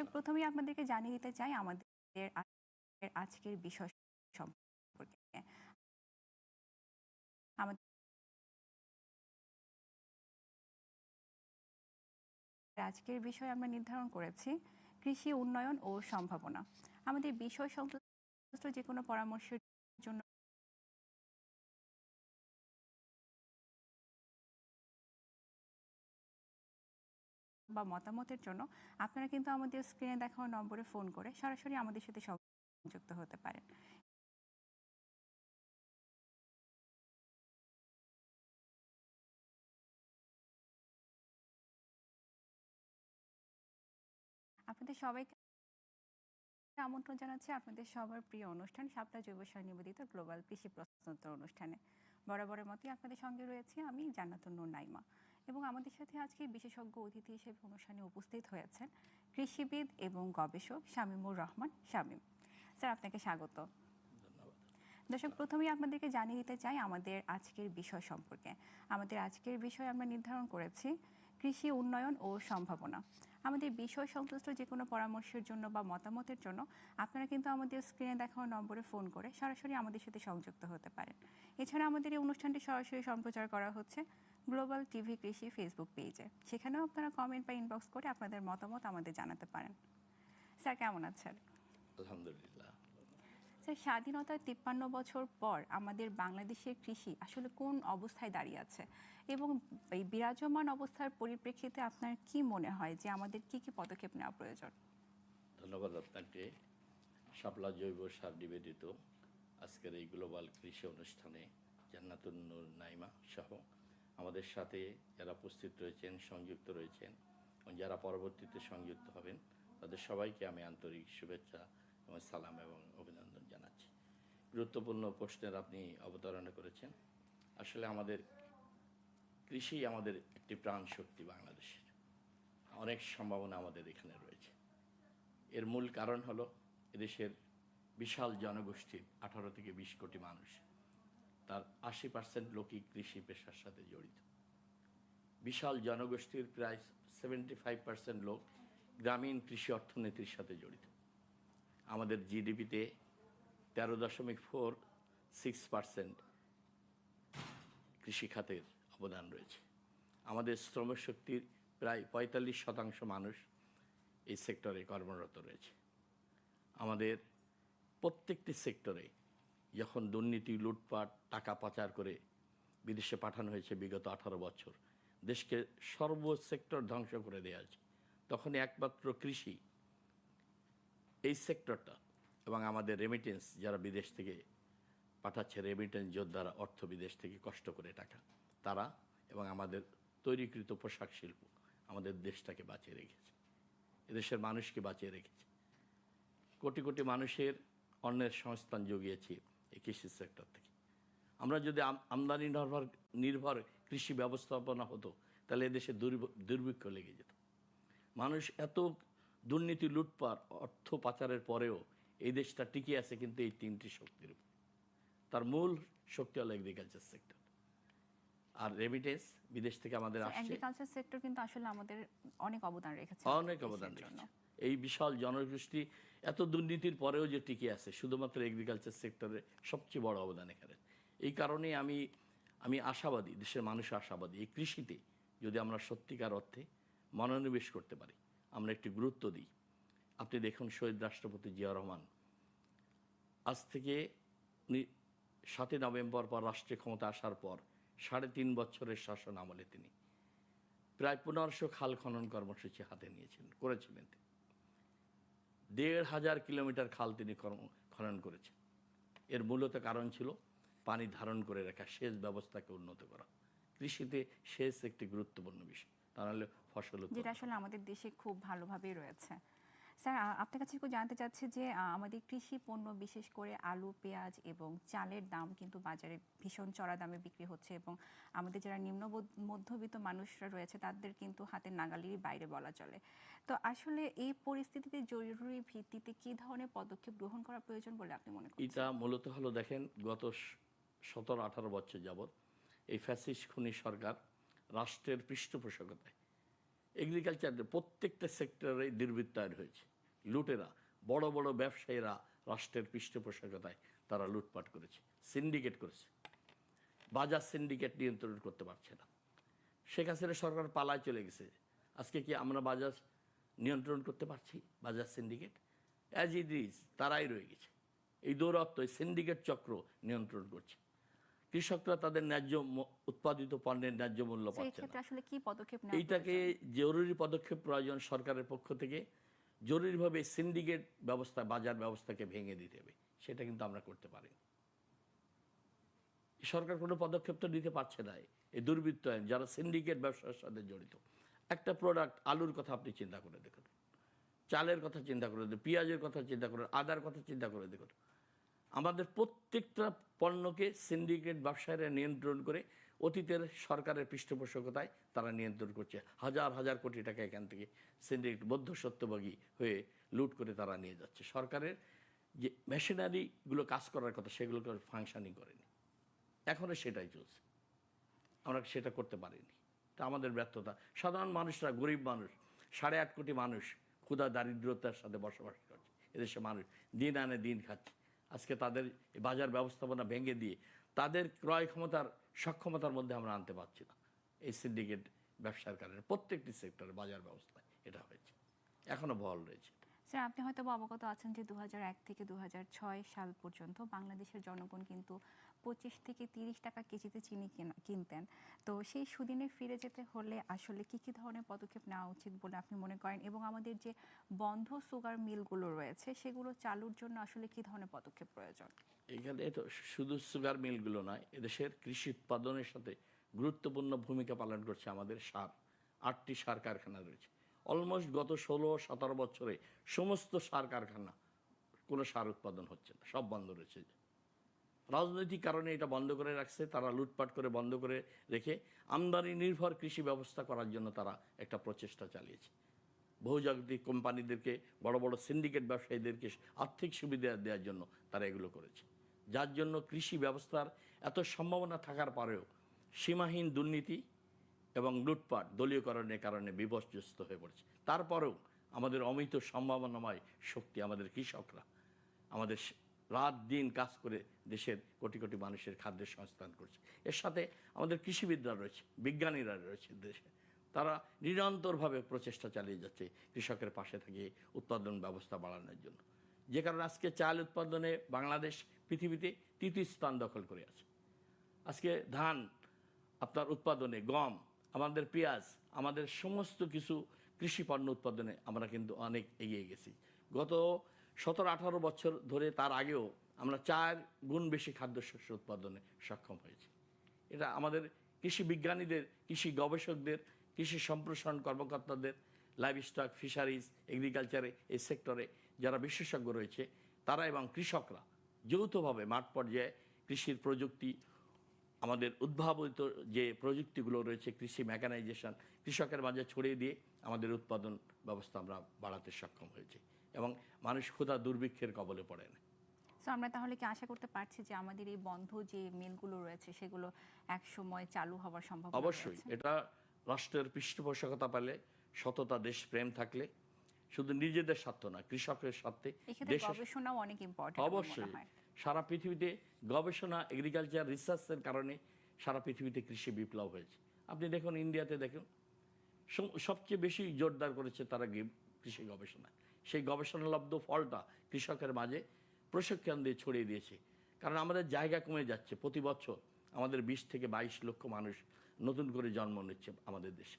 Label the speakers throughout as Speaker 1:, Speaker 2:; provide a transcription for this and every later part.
Speaker 1: দর্শক, প্রথমেই আপনাদেরকে জানিয়ে দিতে চাই আমাদের আজকের- বিষয় সম্পর্কে। আমাদের আজকের বিষয় আমরা নির্ধারণ করেছি কৃষি উন্নয়ন ও সম্ভাবনা। আমাদের বিষয় সংশ্লিষ্ট যে কোনো পরামর্শের বা মতামতের জন্য আপনারা কিন্তু আমাদের স্ক্রিনে দেখানো নম্বরে ফোন করে সরাসরি আমাদের সাথে সংযুক্ত হতে পারেন। আপনাদের সবাইকে আমন্ত্রণ জানাচ্ছি আপনাদের সবার প্রিয় অনুষ্ঠান সাপলা জৈব সার নিবেদিত গ্লোবাল কৃষি প্রশ্নোত্তর অনুষ্ঠানে। বরাবরের মতোই আপনাদের সঙ্গে রয়েছে আমি, জান্নাতুন নাইমা। এবং আমাদের সাথে আজকে বিশেষজ্ঞ অতিথি হিসেবে অনুষ্ঠানে উপস্থিত হয়েছেন কৃষিবিদ এবং গবেষক শামীমুর রহমান। শামীম স্যার আপনাকে স্বাগত। দর্শক প্রথমেই আপনাদেরকে জানিয়ে দিতে চাই আমাদের আজকের বিষয় সম্পর্কে। আমাদের আজকের বিষয় আমরা নির্ধারণ করেছি কৃষি উন্নয়ন ও সম্ভাবনা। আমাদের বিষয় সংশ্লিষ্ট যে কোনো পরামর্শের জন্য বা মতামতের জন্য আপনারা কিন্তু আমাদের স্ক্রিনে দেখানো নম্বরে ফোন করে সরাসরি আমাদের সাথে সংযুক্ত হতে পারেন। এছাড়া আমাদের এই অনুষ্ঠানটি সরাসরি সম্প্রচার করা হচ্ছে গ্লোবাল টিভি কৃষি ফেসবুক পেজে। সেখানেও আপনারা কমেন্ট বা ইনবক্স করে আপনাদের মতামত আমাদের জানাতে পারেন। স্যার কেমন আছেন?
Speaker 2: আলহামদুলিল্লাহ।
Speaker 1: স্যার স্বাধীনতার তিপ্পান্ন বছর পর আমাদের বাংলাদেশের কৃষি আসলে কোন অবস্থায় দাঁড়িয়ে আছে? এবং এই বিরাজমান অবস্থার পরিপ্রেক্ষিতে আপনার কি মনে হয় যে আমাদের কি কি পদক্ষেপ নেওয়া প্রয়োজন?
Speaker 2: ধন্যবাদ আপনাকে। শাপলা জৈব সার নিবেদিত। আজকের এই গ্লোবাল কৃষি অনুষ্ঠানে জান্নাতুন নূর নাইমা সহ আমাদের সাথে যারা উপস্থিত রয়েছেন, সংযুক্ত রয়েছেন যারা পরবর্তীতে সংযুক্ত হবেন, তাদের সবাইকে আমি আন্তরিক শুভেচ্ছা এবং সালাম এবং অভিনন্দন জানাচ্ছি। গুরুত্বপূর্ণ প্রশ্নের আপনি অবতারণা করেছেন। আসলে আমাদের কৃষি আমাদের একটি প্রাণ শক্তি বাংলাদেশের। অনেক সম্ভাবনা আমাদের এখানে রয়েছে। এর মূল কারণ হলো এদেশের বিশাল জনগোষ্ঠীর আঠারো থেকে বিশ কোটি মানুষ। তার আশি পার্সেন্ট লোকই কৃষি পেশার সাথে জড়িত। বিশাল জনগোষ্ঠীর প্রায় সেভেন্টি ফাইভ পার্সেন্ট লোক গ্রামীণ কৃষি অর্থনীতির সাথে জড়িত। আমাদের জিডিপিতে তেরো দশমিক ফোর সিক্স পার্সেন্ট কৃষিখাতের অবদান রয়েছে। আমাদের শ্রমশক্তির প্রায় পঁয়তাল্লিশ শতাংশ মানুষ এই সেক্টরে কর্মরত রয়েছে। আমাদের প্রত্যেকটি সেক্টরে যখন দুর্নীতি, লুটপাট, টাকা পাচার করে বিদেশে পাঠানো হয়েছে বিগত আঠারো বছর, দেশকে সর্ব সেক্টর ধ্বংস করে দেওয়া হয়েছে। তখন একমাত্র কৃষি এই সেক্টরটা এবং আমাদের রেমিটেন্স যারা বিদেশ থেকে পাঠাচ্ছে রেমিটেন্স যোদ্ধারা অর্থ বিদেশ থেকে কষ্ট করে টাকা, তারা এবং আমাদের তৈরিকৃত পোশাক শিল্প আমাদের দেশটাকে বাঁচিয়ে রেখেছে, এদেশের মানুষকে বাঁচিয়ে রেখেছে। কোটি কোটি মানুষের অন্যের সংস্থান জুগিয়েছি। এই কৃষি সেক্টর থেকে। আমরা যদি আমদানি নির্ভর নির্ভর কৃষি ব্যবস্থাপনা হতো তাহলে এদেশে দুর্ভিক্ষ লেগে যেত। মানুষ এত দুর্নীতি লুটপাট অর্থ পাচারের পরেও এই দেশটা টিকে আছে কিন্তু এই তিনটি শক্তির উপর। তার মূল শক্তি হলো এগ্রিকালচার সেক্টর আর রেমিটেন্স বিদেশ থেকে আমাদের আসছে।
Speaker 1: এগ্রিকালচার সেক্টর কিন্তু আসলে আমাদের অনেক অবদান রেখেছে
Speaker 2: অনেক অবদান রেখেছে। এই বিশাল জনগোষ্ঠী এত দুর্নীতির পরেও যে টিকে আছে, শুধুমাত্র এগ্রিকালচার সেক্টরে সবচেয়ে বড় অবদান এখানে। এই কারণে আমি আমি আশাবাদী, দেশের মানুষ আশাবাদী, এই কৃষিতে যদি আমরা সত্যিকার অর্থে মনোনিবেশ করতে পারি, আমরা একটি গুরুত্ব দিই। আপনি দেখুন শহীদ রাষ্ট্রপতি জিয়া রহমান। আজ থেকে সাতই নভেম্বর পর রাষ্ট্রে ক্ষমতা আসার পর সাড়ে তিন বছরের শাসন আমলে তিনি। প্রায় পনেরোশো খাল খনন কর্মসূচি হাতে নিয়েছিলেন করেছিলেন তিনি। দেড় হাজার কিলোমিটার খাল তিনি খনন করেছেন। এর মূলত কারণ ছিল পানি ধারণ করে রাখা, সেচ ব্যবস্থাকে উন্নত করা। কৃষিতে সেচ একটি গুরুত্বপূর্ণ বিষয়। তা নাহলে ফসল
Speaker 1: যেটা আসলে আমাদের দেশে খুব ভালোভাবেই রয়েছে। স্যার আপনার কাছে একটু জানতে চাচ্ছি যে আমাদের কৃষি পণ্য বিশেষ করে আলু, পেঁয়াজ এবং চালের দাম কিন্তু বাজারে ভীষণ চড়া দামে বিক্রি হচ্ছে এবং আমাদের যারা নিম্ন মধ্যবিত্ত মানুষরা রয়েছে, তাদের কিন্তু হাতের নাগালেরই বাইরে বলা চলে। তো আসলে এই পরিস্থিতিতে জরুরি ভিত্তিতে কি ধরনের পদক্ষেপ গ্রহণ করা প্রয়োজন বলে আপনি মনে করেন
Speaker 2: এটা মূলত হলো দেখেন, গত সতেরো, আঠারো বছর যাবৎ এই ফ্যাসিস খুনি সরকার রাষ্ট্রের পৃষ্ঠপোষকতায় এগ্রিকালচার প্রত্যেকটা সেক্টরে দুর্বৃত্তায়ন হয়েছে। লুটেরা বড় বড় ব্যবসায়ীরা রাষ্ট্রের পৃষ্ঠপোষকতায় তারা লুটপাট করেছে সিন্ডিকেট করেছে। বাজার সিন্ডিকেট নিয়ন্ত্রণ করতে পারছে না। শেখ হাসিনা সরকার পালায় চলে গেছে। আজকে কি আমরা বাজার নিয়ন্ত্রণ করতে পারছি? বাজার সিন্ডিকেট অ্যাজ ইট ইজ তারাই রয়ে গেছে। এই দৌরত্ব এই সিন্ডিকেট চক্র নিয়ন্ত্রণ করছে। কৃষকরা তাদের ন্যায্য উৎপাদিত পণ্যের ন্যায্য মূল্য পাচ্ছে না। এইটাকে জরুরি পদক্ষেপ প্রয়োজন সরকারের পক্ষ থেকে। জরুরিভাবে সিন্ডিকেট ব্যবস্থা, বাজার ব্যবস্থাকে ভেঙে দিতে হবে। সেটা কিন্তু আমরা করতে পারি। সরকার কোনো পদক্ষেপ তো নিতে পারছে না। এই দুর্বৃত্তায়ন যারা সিন্ডিকেট ব্যবসার সাথে জড়িত। একটা প্রোডাক্ট আলুর কথা আপনি চিন্তা করে দেখুন। চালের কথা চিন্তা করে দেখুন, পেঁয়াজের কথা চিন্তা করে আদার কথা চিন্তা করে দেখুন। আমাদের প্রত্যেকটা পণ্যকে সিন্ডিকেট ব্যবসায়ীরা নিয়ন্ত্রণ করে অতীতের সরকারের পৃষ্ঠপোষকতায় তারা নিয়ন্ত্রণ করছে। হাজার হাজার কোটি টাকা এখান থেকে সিন্ডিকেট বদ্ধ সত্যভোগী হয়ে লুট করে তারা নিয়ে যাচ্ছে। সরকারের যে মেশিনারিগুলো কাজ করার কথা সেগুলোকে ফাংশনিং করেনি। এখনও সেটাই চলছে। আমরা সেটা করতে পারিনি। তা আমাদের ব্যর্থতা। সাধারণ মানুষরা, গরিব মানুষ, সাড়ে আট কোটি মানুষ ক্ষুধা, দারিদ্রতার সাথে বসবাস করছে। এদেশে মানুষ দিন আনে দিন খাচ্ছে। আজকে তাদের বাজার ব্যবস্থাপনা ভেঙে দিয়ে তাদের ক্রয় ক্ষমতার সক্ষমতার মধ্যে আমরা আনতে পারছি না। এই সিন্ডিকেট ব্যবসার কারণে প্রত্যেকটি সেক্টরে বাজার ব্যবস্থায় এটা হয়েছে। এখনও বহাল রয়েছে।
Speaker 1: স্যার আপনি হয়তো অবগত আছেন যে দু হাজার এক থেকে দু হাজার ছয় সাল পর্যন্ত বাংলাদেশের জনগণ কিন্তু পঁচিশ থেকে তিরিশ টাকা কেজিতে চিনি কেনা- কিনতেন। তো সেই সুদিনে ফিরে যেতে হলে আসলে কি কি ধরনের পদক্ষেপ নেওয়া উচিত বলে আপনি মনে করেন? এবং আমাদের যে বন্ধ সুগার মিলগুলো রয়েছে, সেগুলো চালুর জন্য আসলে কি ধরনের পদক্ষেপ প্রয়োজন?
Speaker 2: এখানে তো শুধু সুগার মিলগুলো নয়, এদেশের কৃষি উৎপাদনের সাথে গুরুত্বপূর্ণ ভূমিকা পালন করছে আমাদের সার। আটটি সার কারখানা রয়েছে। অলমোস্ট গত ষোলো, সতেরো বছরে সমস্ত সার কারখানা, কোনো সার উৎপাদন হচ্ছে না, সব বন্ধ রয়েছে। রাজনৈতিক কারণে এটা বন্ধ করে রাখছে, তারা লুটপাট করে বন্ধ করে রেখে আমদানি নির্ভর কৃষি ব্যবস্থা করার জন্য তারা একটা প্রচেষ্টা চালিয়েছে। বহুজাগতিক কোম্পানিদেরকে, বড় বড় সিন্ডিকেট ব্যবসায়ীদেরকে আর্থিক সুবিধা দেওয়ার জন্য তারা এগুলো করেছে। যার জন্য কৃষি ব্যবস্থার এত সম্ভাবনা থাকার পরেও সীমাহীন দুর্নীতি এবং লুটপাট দলীয়করণের কারণে বিপর্যস্ত হয়ে পড়েছে। তারপরেও আমাদের অমিত সম্ভাবনাময় শক্তি আমাদের কৃষকরা, আমাদের রাত দিন কাজ করে দেশের কোটি কোটি মানুষের খাদ্যের সংস্থান করছে। এর সাথে আমাদের কৃষিবিদরা রয়েছে, বিজ্ঞানীরা রয়েছে দেশে। তারা নিরন্তরভাবে প্রচেষ্টা চালিয়ে যাচ্ছে কৃষকের পাশে থেকে উৎপাদন ব্যবস্থা বাড়ানোর জন্য। যে কারণে আজকে চাল উৎপাদনে বাংলাদেশ পৃথিবীতে তৃতীয় স্থান দখল করে আছে। আজকে ধান আপনার উৎপাদনে, গম, আমাদের পেঁয়াজ, আমাদের সমস্ত কিছু কৃষি পণ্য উৎপাদনে আমরা কিন্তু অনেক এগিয়ে গেছি। গত সতেরো আঠারো বছর ধরে তার আগেও আমরা চার গুণ বেশি খাদ্যশস্য উৎপাদনে সক্ষম হয়েছি। এটা আমাদের কৃষি বিজ্ঞানীদের, কৃষি গবেষকদের, কৃষি সম্প্রসারণ কর্মকর্তাদের লাইভ স্টক ফিশারিজ এগ্রিকালচারে এই সেক্টরে যারা বিশেষজ্ঞ রয়েছে তারা এবং কৃষকরা যৌথভাবে মাঠ পর্যায়ে কৃষির প্রযুক্তি আমাদের উদ্ভাবিত যে প্রযুক্তিগুলো রয়েছে কৃষি মেকানাইজেশন কৃষকের মাঝে ছড়িয়ে দিয়ে আমাদের উৎপাদন ব্যবস্থা আমরা বাড়াতে সক্ষম হয়েছি এবং মানুষ ক্ষুধা দুর্ভিক্ষের কবলে পড়ে না
Speaker 1: সো আমরা তাহলে কি আশা করতে পারছি যে আমাদের এই বন্ধ যে মিলগুলো রয়েছে সেগুলো এক সময় চালু হওয়ার সম্ভাবনা
Speaker 2: অবশ্যই এটা রাষ্ট্রের পৃষ্ঠপোষকতা পেলে সততা দেশপ্রেম থাকলে শুধু নিজেদের স্বার্থ না কৃষকের স্বার্থে
Speaker 1: গবেষণাও অনেক ইম্পর্টেন্ট
Speaker 2: অবশ্যই। সারা পৃথিবীতে গবেষণা এগ্রিকালচার রিসার্চের কারণে সারা পৃথিবীতে কৃষি বিপ্লব হয়েছে। আপনি দেখুন ইন্ডিয়াতে দেখুন সবচেয়ে বেশি জোরদার করেছে তারা কৃষি গবেষণা। সেই গবেষণালব্ধ ফলটা কৃষকের মাঝে প্রশিক্ষণ দিয়ে ছড়িয়ে দিয়েছে। কারণ আমাদের জায়গা কমে যাচ্ছে প্রতি বছর। আমাদের বিশ থেকে বাইশ লক্ষ মানুষ নতুন করে জন্ম নিচ্ছে আমাদের দেশে।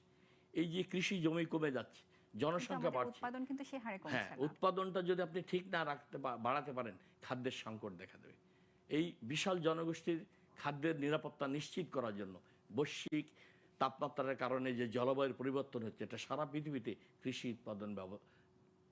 Speaker 2: এই যে কৃষি জমি কমে যাচ্ছে জনসংখ্যা বাড়ছে।
Speaker 1: উৎপাদন কিন্তু সে হারে
Speaker 2: হ্যাঁ
Speaker 1: কমছে না।
Speaker 2: উৎপাদনটা যদি আপনি ঠিক না রাখতে বাড়াতে পারেন খাদ্যের সংকট দেখা দেবে। এই বিশাল জনগোষ্ঠীর খাদ্যের নিরাপত্তা নিশ্চিত করার জন্য বৈশ্বিক তাপমাত্রার কারণে যে জলবায়ুর পরিবর্তন হচ্ছে এটা সারা পৃথিবীতে কৃষি উৎপাদন ব্যব-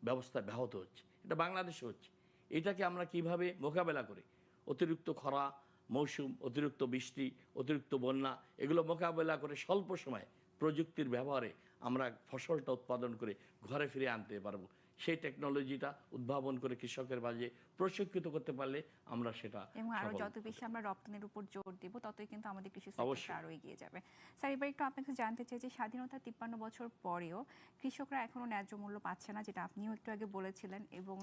Speaker 2: ব্যবস্থা ব্যাহত হচ্ছে। এটা বাংলাদেশে হচ্ছে। এটাকে আমরা কীভাবে মোকাবেলা করি? অতিরিক্ত খরা মৌসুম অতিরিক্ত বৃষ্টি অতিরিক্ত বন্যা এগুলো মোকাবেলা করে স্বল্প সময়ে প্রযুক্তির ব্যবহারে আমরা ফসলটা উৎপাদন করে ঘরে ফিরে আনতে পারব। সেই টেকনোলজিটা উদ্ভাবন করে কৃষকের মাঝে প্রশিক্ষিত করতে পারলে আমরা সেটা
Speaker 1: এবং
Speaker 2: আরও
Speaker 1: যত বেশি আমরা রপ্তানির উপর জোর দিব ততই কিন্তু আমাদের কৃষি। সেক্টরটা আরও এগিয়ে যাবে। স্যার এবার একটু আপনাকে জানতে চাই যে স্বাধীনতা তিপ্পান্ন বছর পরেও কৃষকরা এখনও ন্যায্য মূল্য পাচ্ছে না যেটা আপনিও একটু আগে বলেছিলেন এবং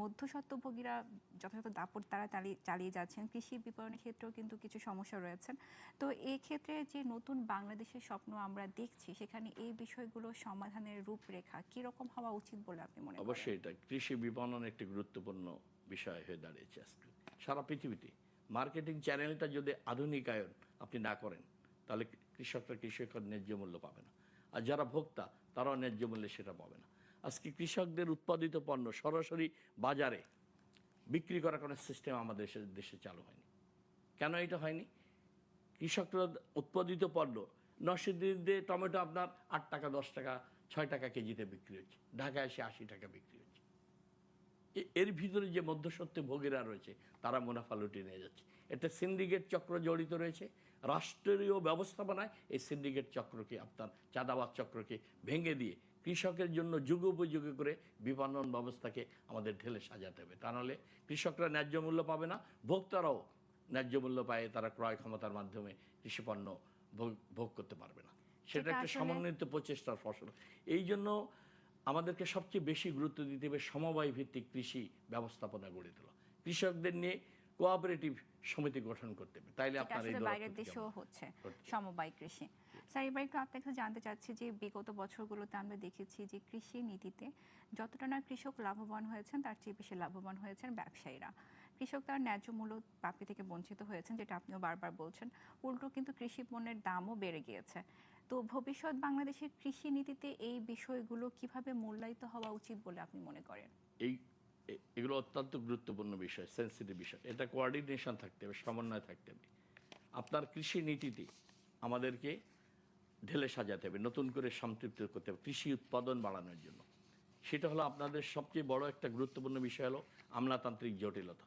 Speaker 1: মধ্যস্বত্বভোগীরা যথাযথ দাপট তারা চালিয়ে যাচ্ছেন কৃষি বিপণনের ক্ষেত্রেও কিন্তু কিছু সমস্যা রয়েছেন তো এই ক্ষেত্রে যে নতুন বাংলাদেশের স্বপ্ন আমরা দেখছি সেখানে এই বিষয়গুলো সমাধানের রূপরেখা কি রকম হওয়া উচিত বলে আপনি মনে করেন?
Speaker 2: অবশ্যই এটা কৃষি বিপণন একটি গুরুত্বপূর্ণ বিষয় হয়ে দাঁড়িয়েছে আজকে। সারা পৃথিবীতে মার্কেটিং চ্যানেলটা যদি আধুনিকায়ন আপনি না করেন, তাহলে কৃষকরা কৃষকের ন্যায্য মূল্য পাবে না। আর যারা ভোক্তা, তারাও ন্যায্য মূল্যে সেটা পাবে না। আজকে কৃষকদের উৎপাদিত পণ্য সরাসরি বাজারে বিক্রি করার কোনো সিস্টেম আমাদের দেশে দেশে চালু হয়নি। কেন এটা হয়নি? কৃষকরা উৎপাদিত পণ্য নরসিংদীতে টমেটো আপনার আট টাকা, দশ টাকা, ছয় টাকা কেজিতে বিক্রি হচ্ছে। ঢাকায় এসে আশি টাকা বিক্রি এর ভিতরে যে মধ্যসত্ত্ব ভোগেরা রয়েছে তারা মুনাফা লুটিয়ে নিয়ে যাচ্ছে। এতে সিন্ডিকেট চক্র জড়িত রয়েছে। রাষ্ট্রীয় ব্যবস্থাপনায় এই সিন্ডিকেট চক্রকে আপনার চাঁদাবাদ চক্রকে ভেঙে দিয়ে কৃষকের জন্য যুগোপযোগী করে বিপণন ব্যবস্থাকে আমাদের ঢেলে সাজাতে হবে। তা নাহলে কৃষকরা ন্যায্য মূল্য পাবে না ভোক্তারাও ন্যায্য মূল্য পায় তারা ক্রয় ক্ষমতার মাধ্যমে কৃষিপণ্য ভোগ ভোগ করতে পারবে না। সেটা একটা সমন্বিত প্রচেষ্টার ফসল। এই জন্য আমাদেরকে সবচেয়ে বেশি গুরুত্ব দিতে হবে সমবায় ভিত্তিক কৃষি ব্যবস্থাপনা গড়ে তোলা। কৃষকদের নিয়ে কোঅপারেটিভ সমিতি গঠন করতে হবে। তাইলে আপনার এই
Speaker 1: বাইরের দেশেও হচ্ছে সমবায় কৃষি। স্যার এবার একটু আপনার কাছে জানতে চাচ্ছি যে বিগত বছরগুলোতে আমরা দেখেছি যে কৃষি নীতিতে যতটা না কৃষক লাভবান হয়েছেন তার চেয়ে বেশি লাভবান হয়েছেন ব্যবসায়ীরা। কৃষক তার ন্যায্য মূল্য প্রাপ্তি থেকে বঞ্চিত হয়েছেন যেটা আপনিও বারবার বলছেন। উল্টো কিন্তু কৃষি পণ্যের দামও বেড়ে গিয়েছে। তো ভবিষ্যৎ বাংলাদেশের কৃষি নীতিতে এই বিষয়গুলো কীভাবে মূল্যায়িত হওয়া উচিত বলে আপনি মনে করেন?
Speaker 2: এই এগুলো অত্যন্ত গুরুত্বপূর্ণ বিষয় সেন্সিটিভ বিষয়। এটা কোয়ার্ডিনেশন থাকতে হবে, সমন্বয় থাকতে হবে। আপনার কৃষি নীতিতে আমাদেরকে ঢেলে সাজাতে হবে, নতুন করে সম্পৃক্ত করতে হবে, কৃষি উৎপাদন বাড়ানোর জন্য। সেটা হলো আপনাদের সবচেয়ে বড় একটা গুরুত্বপূর্ণ বিষয় হলো আমলাতান্ত্রিক জটিলতা।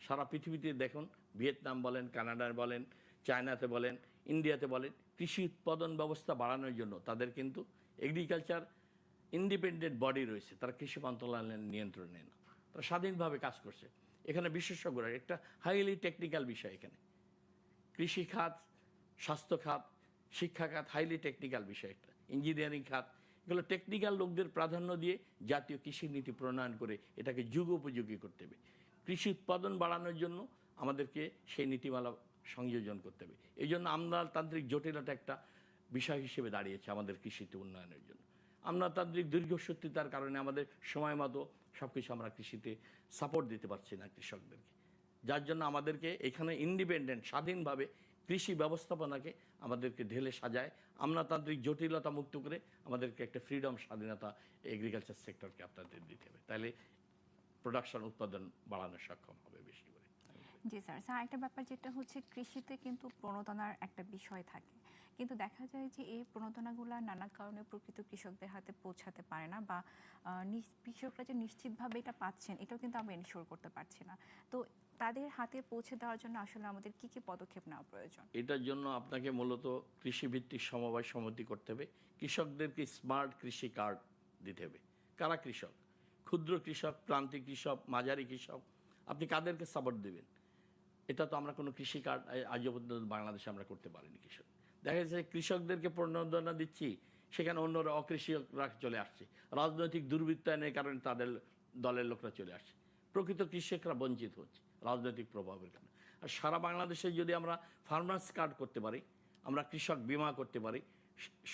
Speaker 2: সারা পৃথিবীতে দেখুন, ভিয়েতনাম বলেন, কানাডায় বলেন, চায়নাতে বলেন ইন্ডিয়াতে বলেন কৃষি উৎপাদন ব্যবস্থা বাড়ানোর জন্য। তাদের কিন্তু এগ্রিকালচার ইন্ডিপেন্ডেন্ট বডি রয়েছে। তারা কৃষি মন্ত্রণালয়ের নিয়ন্ত্রণে না। তারা স্বাধীনভাবে কাজ করছে। এখানে বিশেষজ্ঞরা, একটা হাইলি টেকনিক্যাল বিষয় এখানে। কৃষি খাত, স্বাস্থ্য খাত, শিক্ষা খাত হাইলি টেকনিক্যাল বিষয় একটা। ইঞ্জিনিয়ারিং খাত, এগুলো টেকনিক্যাল লোকদের প্রাধান্য দিয়ে জাতীয় কৃষি নীতি প্রণয়ন করে এটাকে যুগ উপযোগী করতে হবে। কৃষি উৎপাদন বাড়ানোর জন্য আমাদেরকে সেই নীতিমালা সংযোজন করতে হবে। এই জন্য আমলাতান্ত্রিক জটিলতা একটা বিষয় হিসেবে দাঁড়িয়েছে আমাদের কৃষিতে উন্নয়নের জন্য। আমলাতান্ত্রিক দীর্ঘসূত্রিতার কারণে আমাদের সময় মতো সব কিছু আমরা কৃষিতে সাপোর্ট দিতে পারছি না কৃষকদেরকে। যার জন্য আমাদেরকে এখানে ইন্ডিপেন্ডেন্ট স্বাধীনভাবে কৃষি ব্যবস্থাপনাকে আমাদেরকে ঢেলে সাজায়, আমলাতান্ত্রিক জটিলতা মুক্ত করে আমাদেরকে একটা ফ্রিডম স্বাধীনতা এগ্রিকালচার সেক্টরকে আপনাদের দিতে হবে। তাহলে প্রোডাকশন উৎপাদন বাড়ানো সক্ষম হবে বেশি।
Speaker 1: জি স্যার স্যার একটা ব্যাপার যেটা হচ্ছে কৃষিতে কিন্তু প্রণোদনার একটা বিষয় থাকে। কিন্তু দেখা যায় যে এই প্রণোদনাগুলো নানা কারণে প্রকৃত কৃষকদের হাতে পৌঁছাতে পারে না বা কৃষকরা যে নিশ্চিতভাবে এটা পাচ্ছেন, এটাও কিন্তু আমরা এনশোর করতে পারছি না। তো তাদের হাতে পৌঁছে দেওয়ার জন্য আসলে আমাদের কি কি পদক্ষেপ নেওয়া প্রয়োজন?
Speaker 2: এটার জন্য আপনাকে মূলত কৃষিভিত্তিক সমবায় সমিতি করতে হবে। কৃষকদেরকে স্মার্ট কৃষি কার্ড দিতে হবে। কারা কৃষক? ক্ষুদ্র কৃষক, প্রান্তিক কৃষক, মাঝারি কৃষক, আপনি কাদেরকে সাপোর্ট দেবেন? এটা তো আমরা কোনো কৃষি কার্ড আজও পর্যন্ত বাংলাদেশে আমরা করতে পারিনি কৃষক। দেখা যাচ্ছে কৃষকদেরকে প্রণোদনা দিচ্ছি, সেখানে অন্যরা অকৃষকরা চলে আসছে। রাজনৈতিক দুর্বৃত্তায়নের কারণে তাদের দলের লোকরা চলে আসছে। প্রকৃত কৃষকরা বঞ্চিত হচ্ছে রাজনৈতিক প্রভাবের কারণে। আর সারা বাংলাদেশে যদি আমরা ফার্মার্স কার্ড করতে পারি, আমরা কৃষক বিমা করতে পারি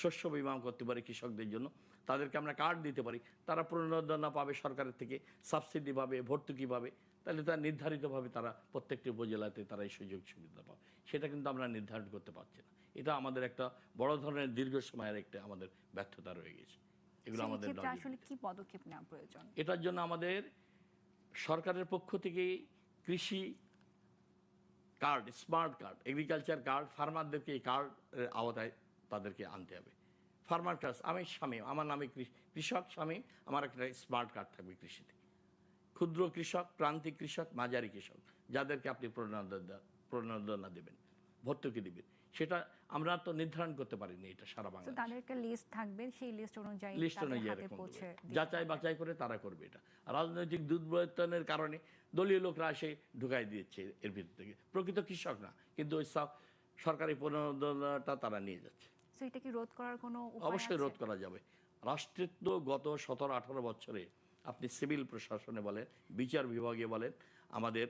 Speaker 2: শস্য বিমা করতে পারি কৃষকদের জন্য, তাদেরকে আমরা কার্ড দিতে পারি, তারা প্রণোদনা পাবে সরকারের থেকে সাবসিডি পাবে, ভর্তুকি পাবে। তাহলে তারা নির্ধারিতভাবে তারা প্রত্যেকটি উপজেলাতে তারা এই সুযোগ সুবিধা পাবে। সেটা কিন্তু আমরা নির্ধারণ করতে পারছি না। এটা আমাদের একটা বড় ধরনের দীর্ঘ সময়ের একটা আমাদের ব্যর্থতা রয়ে গেছে। এগুলো আমাদের
Speaker 1: আসলে কি পদক্ষেপ নেওয়া প্রয়োজন?
Speaker 2: এটার জন্য আমাদের সরকারের পক্ষ থেকে কৃষি card smart card agriculture card ফার্মারদেরকে এই কার্ডের আওতায় তাদেরকে আনতে হবে। ফার্মার কার্ড আমি স্বামী আমার নামে কৃষক স্বামী আমার একটা স্মার্ট কার্ড থাকবে কৃষিতে। ক্ষুদ্র কৃষক প্রান্তিক কৃষক মাঝারি কৃষক যাদেরকে আপনি প্রণোদনা প্রণোদনা দেবেন ভর্তুকি দেবেন। সেটা আমরা তো নির্ধারণ করতে পারিনি এটা সারা
Speaker 1: তো
Speaker 2: বাংলা
Speaker 1: তাদের একটা লিস্ট থাকবে সেই লিস্ট অনুযায়ী
Speaker 2: লিস্ট অনুযায়ী যাচাই বাছাই করে তারা করবে এটা। রাজনৈতিক দুর্বৃত্তনের কারণে দলীয় লোকরা এসে ঢুকাই দিয়েছে এর ভিতর থেকে। প্রকৃত কৃষক না কিন্তু ওই সব সরকারি প্রণোদনাটা তারা নিয়ে যাচ্ছে।
Speaker 1: এটা কি রোধ করার কোনো
Speaker 2: অবশ্যই রোধ করা যাবে। রাষ্ট্রের তো গত সতেরো আঠারো বছরে আপনি সিভিল প্রশাসনে বলেন, বিচার বিভাগে বলেন, আমাদের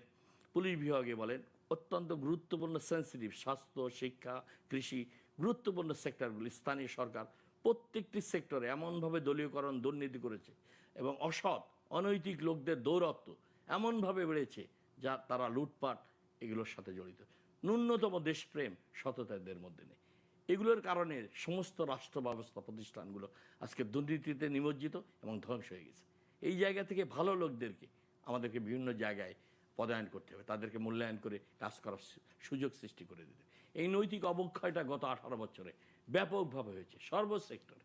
Speaker 2: পুলিশ বিভাগে বলেন, অত্যন্ত গুরুত্বপূর্ণ সেন্সিটিভ স্বাস্থ্য, শিক্ষা, কৃষি, গুরুত্বপূর্ণ সেক্টরগুলি স্থানীয় সরকার প্রত্যেকটি সেক্টরে এমনভাবে দলীয়করণ দুর্নীতি করেছে এবং অসৎ, অনৈতিক লোকদের দৌরত্ব এমনভাবে বেড়েছে যা তারা লুটপাট এগুলোর সাথে জড়িত। ন্যূনতম দেশপ্রেম সততাদের মধ্যে নেই। এগুলোর কারণে সমস্ত রাষ্ট্র ব্যবস্থা প্রতিষ্ঠানগুলো আজকে দুর্নীতিতে নিমজ্জিত এবং ধ্বংস হয়ে গেছে। এই জায়গা থেকে ভালো লোকদেরকে আমাদেরকে বিভিন্ন জায়গায় পদায়ন করতে হবে তাদেরকে মূল্যায়ন করে কাজ করার সুযোগ সৃষ্টি করে দিতে এই নৈতিক অবক্ষয়টা গত আঠারো বছরে ব্যাপকভাবে হয়েছে সর্বসেক্টরে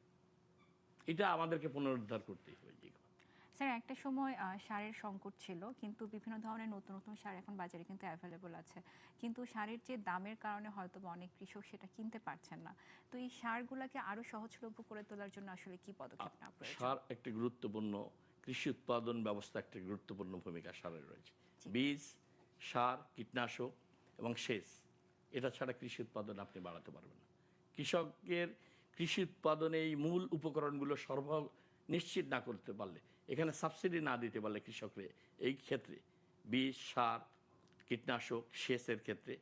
Speaker 2: এটা আমাদেরকে পুনরুদ্ধার করতেই হবে।
Speaker 1: স্যার একটা সময় সারের সংকট ছিল কিন্তু বিভিন্ন ধরনের নতুন নতুন সার এখন বাজারে কিন্তু অ্যাভেলেবল আছে। কিন্তু সারের যে দামের কারণে হয়তো অনেক কৃষক সেটা কিনতে পারছেন না। তো এই সারগুলোকে আরও সহজলভ্য করে তোলার জন্য আসলে কি পদক্ষেপ নেওয়া প্রয়োজন?
Speaker 2: সার একটি গুরুত্বপূর্ণ কৃষি উৎপাদন ব্যবস্থা একটি গুরুত্বপূর্ণ ভূমিকা সারের রয়েছে। বীজ সার কীটনাশক এবং সেচ এটা ছাড়া কৃষি উৎপাদন আপনি বাড়াতে পারবেন না। কৃষকের কৃষি উৎপাদনে এই মূল উপকরণগুলো সরবরাহ নিশ্চিত না করতে পারলে এখানে সাবসিডি না দিতে পারলে কৃষকরে এই ক্ষেত্রে বীজ সার কীটনাশক সেচের ক্ষেত্রে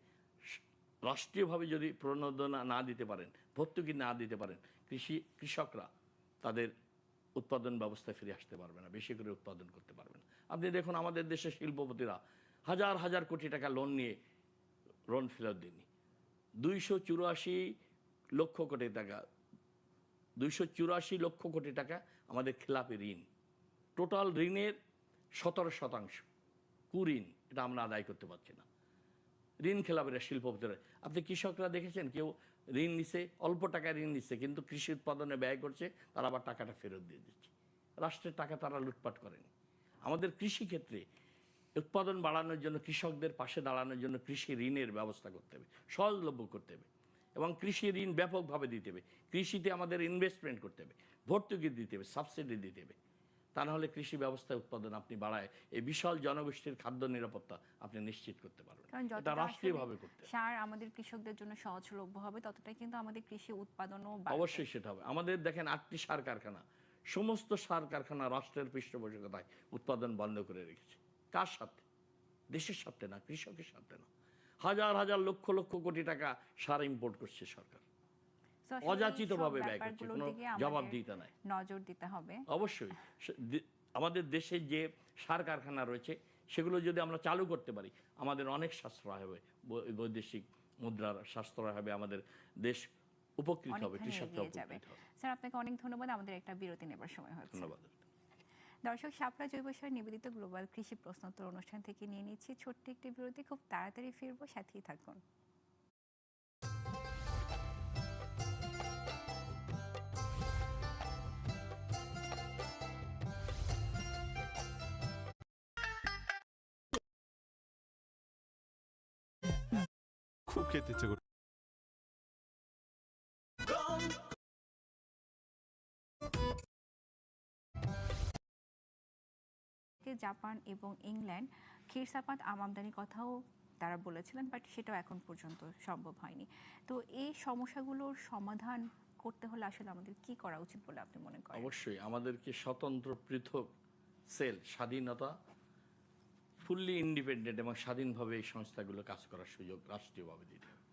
Speaker 2: রাষ্ট্রীয়ভাবে যদি প্রণোদনা না দিতে পারেন ভর্তুকি না দিতে পারেন কৃষি কৃষকরা তাদের উৎপাদন ব্যবস্থায় ফিরে আসতে পারবে না, বেশি করে উৎপাদন করতে পারবে না। আপনি দেখুন, আমাদের দেশের শিল্পপতিরা হাজার হাজার কোটি টাকা লোন নিয়ে লোন ফেরত দিননি। দুইশো চুরাশি লক্ষ কোটি টাকা, দুইশো চুরাশি লক্ষ কোটি টাকা আমাদের খেলাপি ঋণ। টোটাল ঋণের সতেরো শতাংশ কুঋণ এটা আমরা আদায় করতে পারছি না। ঋণ খেলাপিরা, শিল্পপতিরা, আপনি কৃষকরা দেখেছেন? কেউ ঋণ নিছে, অল্প টাকা ঋণ নিচ্ছে কিন্তু কৃষি উৎপাদনে ব্যয় করছে, তারা আবার টাকাটা ফেরত দিয়ে দিচ্ছে। রাষ্ট্রের টাকা তারা লুটপাট করেনি। আমাদের কৃষি ক্ষেত্রে উৎপাদন বাড়ানোর জন্য, কৃষকদের পাশে দাঁড়ানোর জন্য কৃষি ঋণের ব্যবস্থা করতে হবে, সহজলভ্য করতে হবে, এবং কৃষি ঋণ ব্যাপকভাবে দিতে হবে। কৃষিতে আমাদের ইনভেস্টমেন্ট করতে হবে, ভর্তুকি দিতে হবে সাবসিডি দিতে হবে। তা নাহলে কৃষি ব্যবস্থায় উৎপাদন আপনি বাড়ায় এই বিশাল জনগোষ্ঠীর খাদ্য নিরাপত্তা আপনি নিশ্চিত করতে পারবেন। এটা রাষ্ট্রীয়ভাবে করতে।
Speaker 1: সার আমাদের কৃষকদের জন্য সহজলভ্য হবে ততটাই কিন্তু আমাদের কৃষি উৎপাদনও
Speaker 2: অবশ্যই সেটা হবে। আমাদের দেখেন আটটি সার কারখানা সমস্ত সার কারখানা রাষ্ট্রের পৃষ্ঠপোষকতায় উৎপাদন বন্ধ করে রেখেছে। কার সাথে দেশের সাথে না কৃষকের সাথে না। হাজার হাজার লক্ষ লক্ষ কোটি টাকা সার ইম্পোর্ট করছে সরকার। অযাচিতভাবে
Speaker 1: সব
Speaker 2: ব্যয় করছে কোনো জবাবদিহিতা নাই।
Speaker 1: নজর দিতে হবে।
Speaker 2: অবশ্যই। আমাদের দেশে যে সার কারখানা রয়েছে সেগুলো যদি আমরা চালু করতে পারি আমাদের অনেক সাশ্রয় হবে বৈদেশিক মুদ্রার সাশ্রয় হবে আমাদের দেশ উপকৃত হবে কৃষকরা উপকৃত হবে।
Speaker 1: স্যার আপনাকে অনেক ধন্যবাদ। আমাদের একটা বিরতি নেবার সময় হচ্ছে।
Speaker 2: ধন্যবাদ
Speaker 1: দর্শক শাপলা জৈব সার নিবেদিত গ্লোবাল কৃষি প্রশ্নোত্তর অনুষ্ঠান থেকে নিয়ে নিচ্ছি ছোট্ট একটি বিরতি। খুব তাড়াতাড়ি ফিরবো সাথেই থাকুন।
Speaker 3: খুব খেতে ইচ্ছে
Speaker 1: জাপান এবং ইংল্যান্ড ক্ষীরসাপাত আম আমদানির কথাও তারা বলেছিলেন বাট সেটাও এখন পর্যন্ত সম্ভব হয়নি। তো এই সমস্যাগুলোর সমাধান করতে হলে আসলে আমাদের কি করা উচিত বলে আপনি মনে করেন?
Speaker 2: অবশ্যই আমাদেরকে স্বতন্ত্র পৃথক সেল স্বাধীনতা ফুললি ইন্ডিপেন্ডেন্ট এবং স্বাধীনভাবে এই সংস্থাগুলো কাজ করার সুযোগ রাষ্ট্রীয়ভাবে দিতে হবে।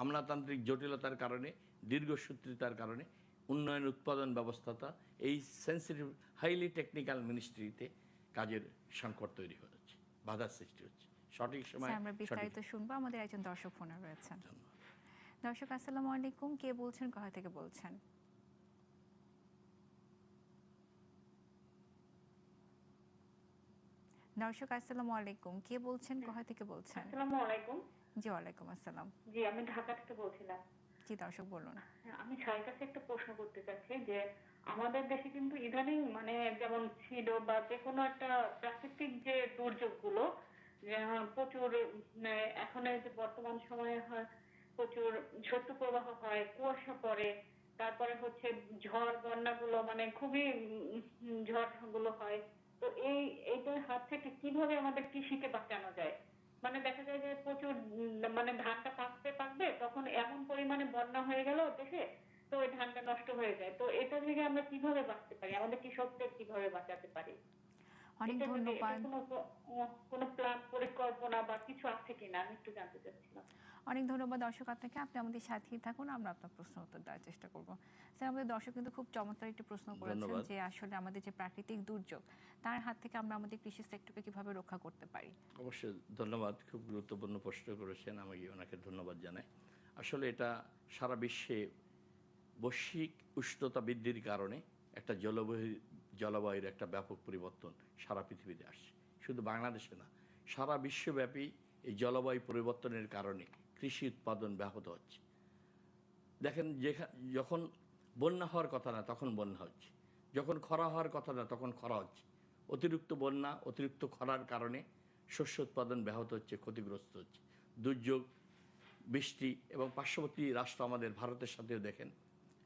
Speaker 2: আমলাতান্ত্রিক জটিলতার কারণে দীর্ঘসূত্রিতার কারণে উন্নয়ন উৎপাদন ব্যবস্থাটা এই সেন্সিটিভ হাইলি টেকনিক্যাল মিনিস্ট্রিতে কাজের সংকট তৈরি হচ্ছে বাধার সৃষ্টি হচ্ছে। সঠিক সময়
Speaker 1: আমরা বিস্তারিত শুনব। আমাদের একজন দর্শক ফোনে রয়েছেন। দর্শক আসসালামু আলাইকুম। কে বলছেন কোথা থেকে বলছেন? দর্শক আসসালামু আলাইকুম। কে বলছেন? কোথা থেকে বলছেন?
Speaker 4: আসসালামু আলাইকুম।
Speaker 1: জি ওয়ালাইকুম আসসালাম।
Speaker 4: জি আমি ঢাকা থেকে বলছিলাম।
Speaker 1: জি দর্শক বলুন।
Speaker 4: হ্যাঁ, আমি স্যারের কাছে একটা প্রশ্ন করতে চাচ্ছি যে আমাদের দেশে কিন্তু ইদানিং মানে যেমন ছিল বা যে কোনো একটা প্রাকৃতিক যে দুর্যোগগুলো যে প্রচুর মানে এখন এই যে বর্তমান সময়ে হয় প্রচুর শৈত্যপ্রবাহ হয় কুয়াশা পড়ে তারপরে হচ্ছে ঝড় বন্যাগুলো মানে খুবই ঝড়গুলো হয়। তো এই এইটার হাত থেকে কীভাবে আমাদের কৃষিকে বাঁচানো যায়? মানে দেখা যায় যে প্রচুর মানে ধানটা পাকতে পাকবে তখন এমন পরিমাণে বন্যা হয়ে গেল দেশে তো ওই ধানটা নষ্ট হয়ে যায়। তো এটা থেকে আমরা কীভাবে বাঁচতে পারি? আমাদের কৃষকদের কীভাবে বাঁচাতে পারি?
Speaker 1: অনেক ধন্যবাদ।
Speaker 4: কোনো প্ল্যান পরিকল্পনা বা কিছু আছে কিনা? আমি একটু জানতে চাচ্ছিলাম।
Speaker 1: অনেক ধন্যবাদ দর্শক আপনাকে। আপনি আমাদের সাথেই থাকুন আমরা আপনার প্রশ্ন উত্তর দেওয়ার চেষ্টা করব। স্যার আমাদের দর্শক কিন্তু খুব চমৎকার একটি প্রশ্ন করেছেন। যে আসলে আমাদের যে প্রাকৃতিক দুর্যোগ তার হাত থেকে আমরা আমাদের কৃষি সেক্টরকে কীভাবে রক্ষা করতে পারি?
Speaker 2: অবশ্যই ধন্যবাদ। খুব গুরুত্বপূর্ণ প্রশ্ন করেছেন। আমি ওনাকে ধন্যবাদ জানাই। আসলে এটা সারা বিশ্বে বৈশ্বিক উষ্ণতা বৃদ্ধির কারণে একটা জলবায়ু জলবায়ুর একটা ব্যাপক পরিবর্তন সারা পৃথিবীতে আসছে। শুধু বাংলাদেশে না সারা বিশ্বব্যাপী এই জলবায়ু পরিবর্তনের কারণে কৃষি উৎপাদন ব্যাহত হচ্ছে। দেখেন যেখা, যখন বন্যা হওয়ার কথা না, তখন বন্যা হচ্ছে। যখন খরা হওয়ার কথা না, তখন খরা হচ্ছে। অতিরিক্ত বন্যা, অতিরিক্ত খরার কারণে শস্য উৎপাদন ব্যাহত হচ্ছে, ক্ষতিগ্রস্ত হচ্ছে। দুর্যোগ, বৃষ্টি এবং পার্শ্ববর্তী রাষ্ট্র আমাদের, ভারতের সাথেও দেখেন,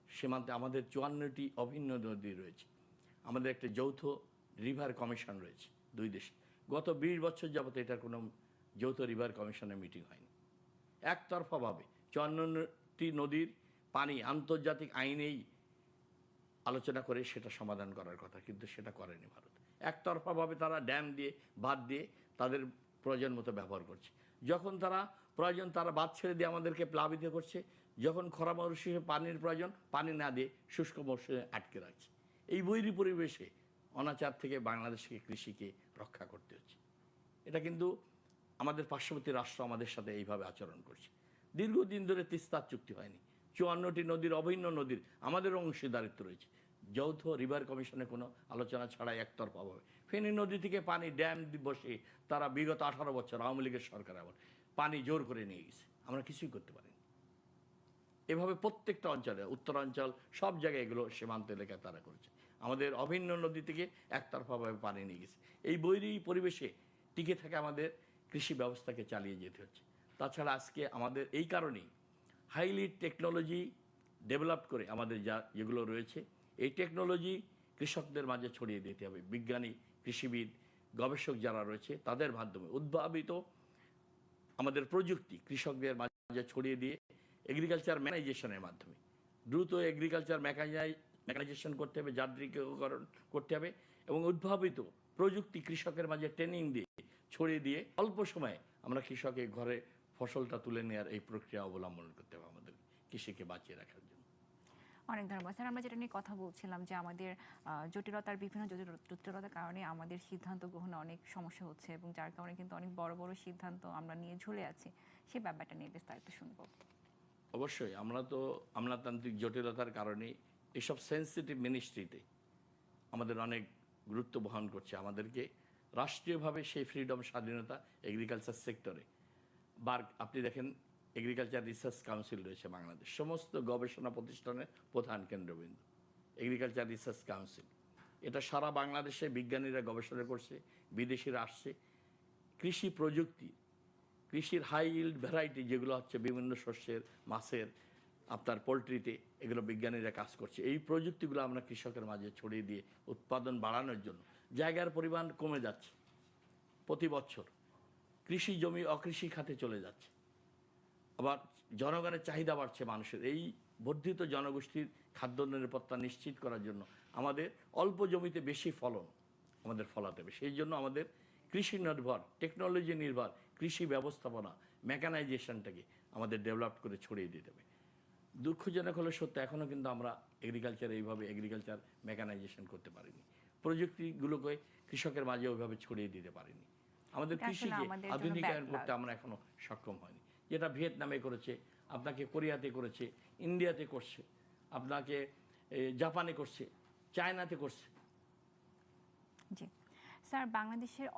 Speaker 2: সীমান্তে আমাদের চুয়ান্নটি অভিন্ন নদী রয়েছে। আমাদের একটা যৌথ রিভার কমিশন রয়েছে দুই দেশে। গত বিশ বছর যাবত এটার কোনো যৌথ রিভার কমিশনের মিটিং হয়নি। একতরফাভাবে চুয়ান্নটি নদীর পানি আন্তর্জাতিক আইনেই আলোচনা করে সেটা সমাধান করার কথা, কিন্তু সেটা করেনি ভারত। একতরফাভাবে তারা ড্যাম দিয়ে বাদ দিয়ে তাদের প্রয়োজন মতো ব্যবহার করছে। যখন তারা প্রয়োজন, তারা বাদ ছেড়ে দিয়ে আমাদেরকে প্লাবিত করছে, যখন খরা মৌসুমে পানির প্রয়োজন, পানি না দিয়ে শুষ্ক মৌসুমে আটকে রাখছে। এই বৈরী পরিবেশে অনাচার থেকে বাংলাদেশকে, কৃষিকে রক্ষা করতে হচ্ছে। এটা কিন্তু আমাদের পার্শ্ববর্তী রাষ্ট্র আমাদের সাথে এইভাবে আচরণ করছে। দীর্ঘদিন ধরে তিস্তার চুক্তি হয়নি। চুয়ান্নটি নদীর অভিন্ন নদীর আমাদের অংশীদারিত্ব রয়েছে। যৌথ রিভার কমিশনে কোনো আলোচনা ছাড়াই একতরফাভাবে ফেনী নদী থেকে পানি ড্যাম বসে তারা বিগত আঠারো বছর আওয়ামী লীগের সরকার আবার পানি জোর করে নিয়ে গেছে। আমরা কিছুই করতে পারিনি। এভাবে প্রত্যেকটা অঞ্চলে, উত্তরাঞ্চল, সব জায়গায় এগুলো সীমান্ত এলাকায় তারা করেছে। আমাদের অভিন্ন নদী থেকে একতরফাভাবে পানি নিয়ে গেছে। এই বৈরী পরিবেশে টিকে থাকে আমাদের কৃষি ব্যবস্থাকে চালিয়ে যেতে হচ্ছে। তাছাড়া আজকে আমাদের এই কারণেই হাইলি টেকনোলজি ডেভেলপ করে আমাদের যা যেগুলো রয়েছে, এই টেকনোলজি কৃষকদের মাঝে ছড়িয়ে দিতে হবে। বিজ্ঞানী, কৃষিবিদ, গবেষক যারা রয়েছে, তাদের মাধ্যমে উদ্ভাবিত আমাদের প্রযুক্তি কৃষকদের মাঝে ছড়িয়ে দিয়ে এগ্রিকালচার ম্যানাইজেশনের মাধ্যমে। দ্রুত এগ্রিকালচার মেকানাই মেকানাইজেশন করতে হবে, যান্ত্রিকীকরণ করতে হবে এবং উদ্ভাবিত প্রযুক্তি কৃষকের মাঝে ট্রেনিং দিয়ে ছড়িয়ে দিয়ে অল্প সময়ে আমরা কৃষকের ঘরে ফসলটা তুলে নেওয়ার এই প্রক্রিয়া অবলম্বন করতে হবে আমাদের কৃষিকে বাঁচিয়ে রাখার জন্য।
Speaker 1: অনেক ধন্যবাদ। স্যার আমরা যেটা নিয়ে কথা বলছিলাম যে আমাদের জটিলতার বিভিন্ন জটিল- জটিলতার কারণে আমাদের সিদ্ধান্ত গ্রহণে অনেক সমস্যা হচ্ছে এবং যার কারণে কিন্তু অনেক বড় বড় সিদ্ধান্ত আমরা নিয়ে ঝুলে আছি। সেই ব্যাপারটা নিয়ে বিস্তারিত শুনব।
Speaker 2: অবশ্যই আমরা তো আমলাতান্ত্রিক জটিলতার কারণে এসব সেন্সিটিভ মিনিস্ট্রিতে আমাদের অনেক গুরুত্ব বহন করছে। আমাদেরকে রাষ্ট্রীয়ভাবে সেই ফ্রিডম স্বাধীনতা এগ্রিকালচার সেক্টরে বার, আপনি দেখেন এগ্রিকালচার রিসার্চ কাউন্সিল রয়েছে বাংলাদেশ। সমস্ত গবেষণা প্রতিষ্ঠানের প্রধান কেন্দ্রবিন্দু এগ্রিকালচার রিসার্চ কাউন্সিল এটা সারা বাংলাদেশে বিজ্ঞানীরা গবেষণা করছে, বিদেশিরা আসছে। কৃষি প্রযুক্তি, কৃষির হাই ইল্ড ভ্যারাইটি যেগুলো হচ্ছে বিভিন্ন শস্যের, মাছের, আপনার পোলট্রিতে, এগুলো বিজ্ঞানীরা কাজ করছে। এই প্রযুক্তিগুলো আমরা কৃষকের মাঝে ছড়িয়ে দিয়ে উৎপাদন বাড়ানোর জন্য জায়গার পরিমাণ কমে যাচ্ছে প্রতি বছর। কৃষি জমি অকৃষি খাতে চলে যাচ্ছে। আবার জনগণের চাহিদা বাড়ছে মানুষের। এই বর্ধিত জনগোষ্ঠীর খাদ্য নিরাপত্তা নিশ্চিত করার জন্য আমাদের অল্প জমিতে বেশি ফলন আমাদের ফলাতে হবে। সেই জন্য আমাদের কৃষি নির্ভর, টেকনোলজি নির্ভর, কৃষি ব্যবস্থাপনা, মেকানাইজেশনটাকে আমাদের ডেভেলপ করে ছড়িয়ে দিতে হবে। দুঃখজনক হলে সত্য এখনও কিন্তু আমরা এগ্রিকালচার এইভাবে এগ্রিকালচার মেকানাইজেশন করতে পারিনি। প্রযুক্তিগুলোকে কৃষকের মাঝে ওইভাবে ছড়িয়ে দিতে পারিনি। আমাদের কৃষিকে আধুনিকায়ন করতে আমরা এখনও সক্ষম হয়নি। যেটা ভিয়েতনামে করেছে আপনাকে কোরিয়াতে করেছে ইন্ডিয়াতে করছে আপনাকে জাপানে করছে চায়নাতে করছে।
Speaker 1: জি। স্যার বাংলাদেশের